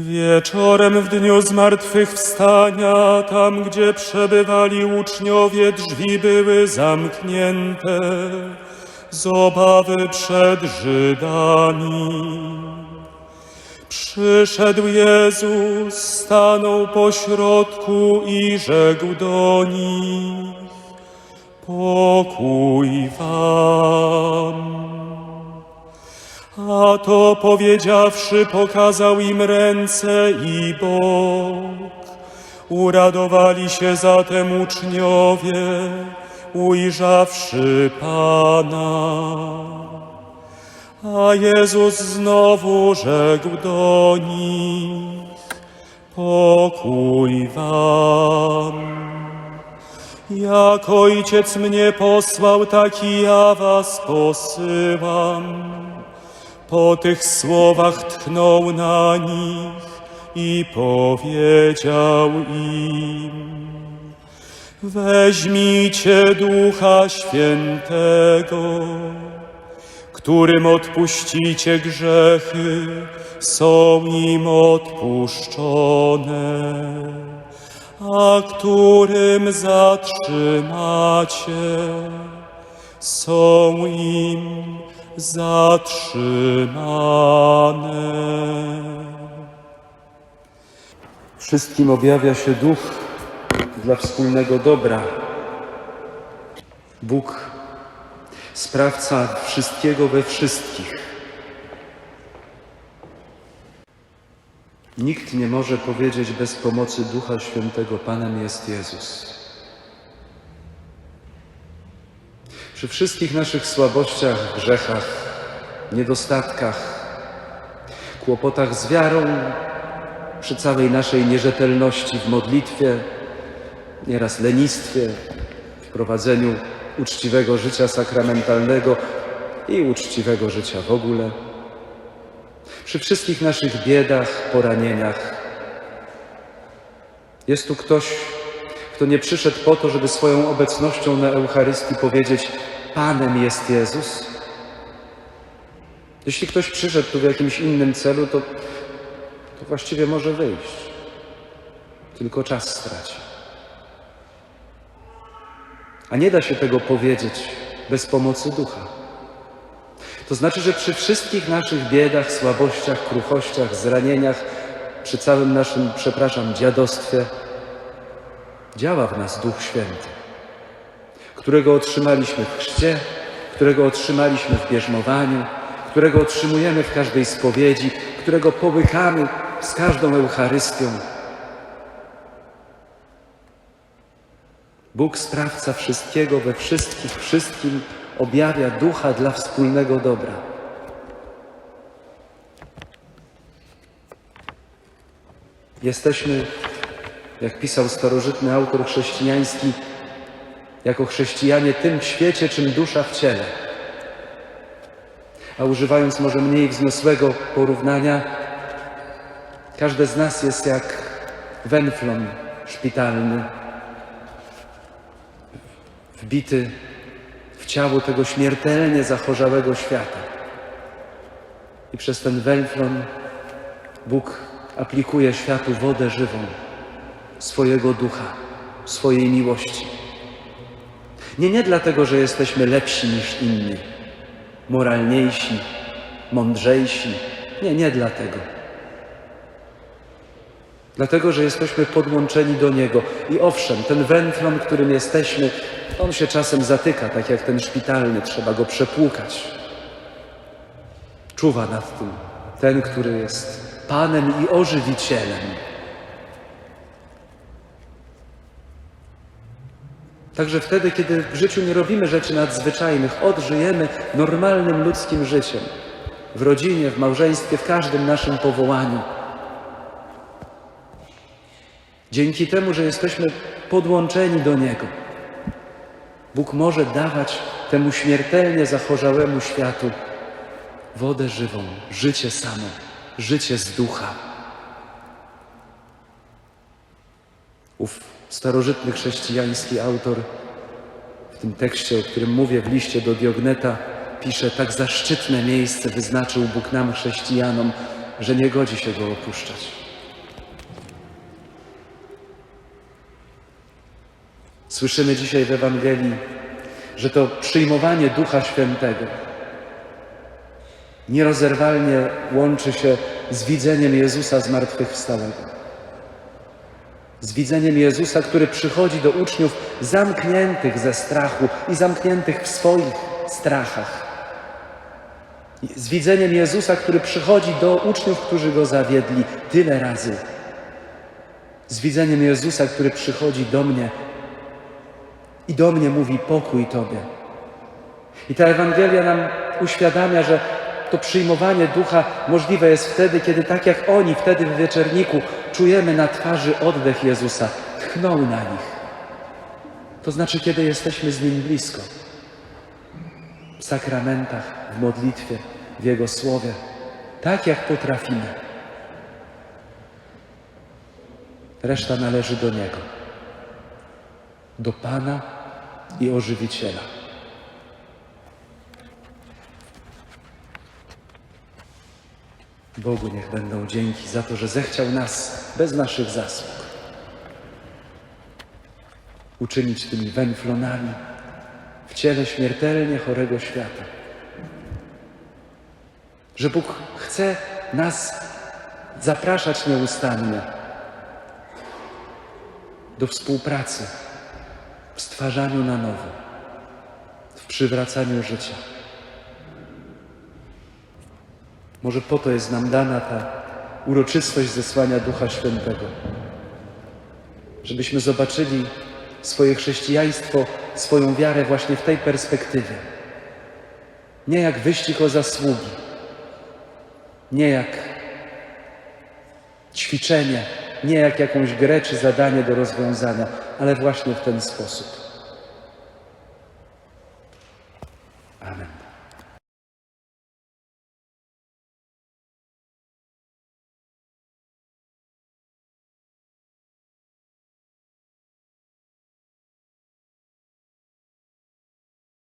Wieczorem w dniu zmartwychwstania, tam gdzie przebywali uczniowie, drzwi były zamknięte z obawy przed Żydami. Przyszedł Jezus, stanął pośrodku i rzekł do nich, pokój wam. A to powiedziawszy, pokazał im ręce i bok. Uradowali się zatem uczniowie, ujrzawszy Pana. A Jezus znowu rzekł do nich, pokój wam. Jak Ojciec mnie posłał, tak i ja was posyłam. Po tych słowach tchnął na nich i powiedział im, Weźmijcie Ducha Świętego, którym odpuścicie grzechy, są im odpuszczone, a którym zatrzymacie, są im zatrzymane. Wszystkim objawia się duch dla wspólnego dobra. Bóg, sprawca wszystkiego we wszystkich. Nikt nie może powiedzieć bez pomocy Ducha Świętego, Panem jest Jezus. Przy wszystkich naszych słabościach, grzechach, niedostatkach, kłopotach z wiarą, przy całej naszej nierzetelności w modlitwie, nieraz lenistwie, w prowadzeniu uczciwego życia sakramentalnego i uczciwego życia w ogóle, przy wszystkich naszych biedach, poranieniach. Jest tu ktoś, kto nie przyszedł po to, żeby swoją obecnością na Eucharystii powiedzieć: Panem jest Jezus. Jeśli ktoś przyszedł tu w jakimś innym celu, to to właściwie może wyjść. Tylko czas straci. A nie da się tego powiedzieć bez pomocy ducha. To znaczy, że przy wszystkich naszych biedach, słabościach, kruchościach, zranieniach, przy całym naszym, przepraszam, dziadostwie, działa w nas Duch Święty, którego otrzymaliśmy w chrzcie, którego otrzymaliśmy w bierzmowaniu, którego otrzymujemy w każdej spowiedzi, którego połykamy z każdą Eucharystią. Bóg, sprawca wszystkiego we wszystkich, wszystkim objawia ducha dla wspólnego dobra. Jesteśmy, jak pisał starożytny autor chrześcijański, jako chrześcijanie tym w świecie, czym dusza w ciele. A używając może mniej wzniosłego porównania, każde z nas jest jak wenflon szpitalny, wbity w ciało tego śmiertelnie zachorzałego świata. I przez ten wenflon Bóg aplikuje światu wodę żywą, swojego ducha, swojej miłości. Nie, nie dlatego, że jesteśmy lepsi niż inni, moralniejsi, mądrzejsi. Nie, nie dlatego. Dlatego, że jesteśmy podłączeni do Niego. I owszem, ten węflon, którym jesteśmy, on się czasem zatyka, tak jak ten szpitalny, trzeba go przepłukać. Czuwa nad tym ten, który jest Panem i ożywicielem. Także wtedy, kiedy w życiu nie robimy rzeczy nadzwyczajnych, odżyjemy normalnym ludzkim życiem. W rodzinie, w małżeństwie, w każdym naszym powołaniu. Dzięki temu, że jesteśmy podłączeni do Niego, Bóg może dawać temu śmiertelnie zachorzałemu światu wodę żywą, życie samo, życie z ducha. Ów starożytny chrześcijański autor w tym tekście, o którym mówię w liście do Diogneta, pisze: Tak zaszczytne miejsce wyznaczył Bóg nam, chrześcijanom, że nie godzi się go opuszczać. Słyszymy dzisiaj w Ewangelii, że to przyjmowanie Ducha Świętego nierozerwalnie łączy się z widzeniem Jezusa zmartwychwstałego. Z widzeniem Jezusa, który przychodzi do uczniów zamkniętych ze strachu i zamkniętych w swoich strachach. Z widzeniem Jezusa, który przychodzi do uczniów, którzy go zawiedli tyle razy. Z widzeniem Jezusa, który przychodzi do mnie i do mnie mówi pokój Tobie. I ta Ewangelia nam uświadamia, że to przyjmowanie ducha możliwe jest wtedy, kiedy tak jak oni wtedy w wieczerniku czujemy na twarzy oddech Jezusa, tchnął na nich. To znaczy, kiedy jesteśmy z Nim blisko. W sakramentach, w modlitwie, w Jego słowie, tak jak potrafimy. Reszta należy do Niego, do Pana i Ożywiciela. Bogu niech będą dzięki za to, że zechciał nas bez naszych zasług uczynić tymi węflonami w ciele śmiertelnie chorego świata. Że Bóg chce nas zapraszać nieustannie do współpracy w stwarzaniu na nowo, w przywracaniu życia. Może po to jest nam dana ta uroczystość zesłania Ducha Świętego. Żebyśmy zobaczyli swoje chrześcijaństwo, swoją wiarę właśnie w tej perspektywie. Nie jak wyścig o zasługi, nie jak ćwiczenie, nie jak jakąś grę czy zadanie do rozwiązania, ale właśnie w ten sposób.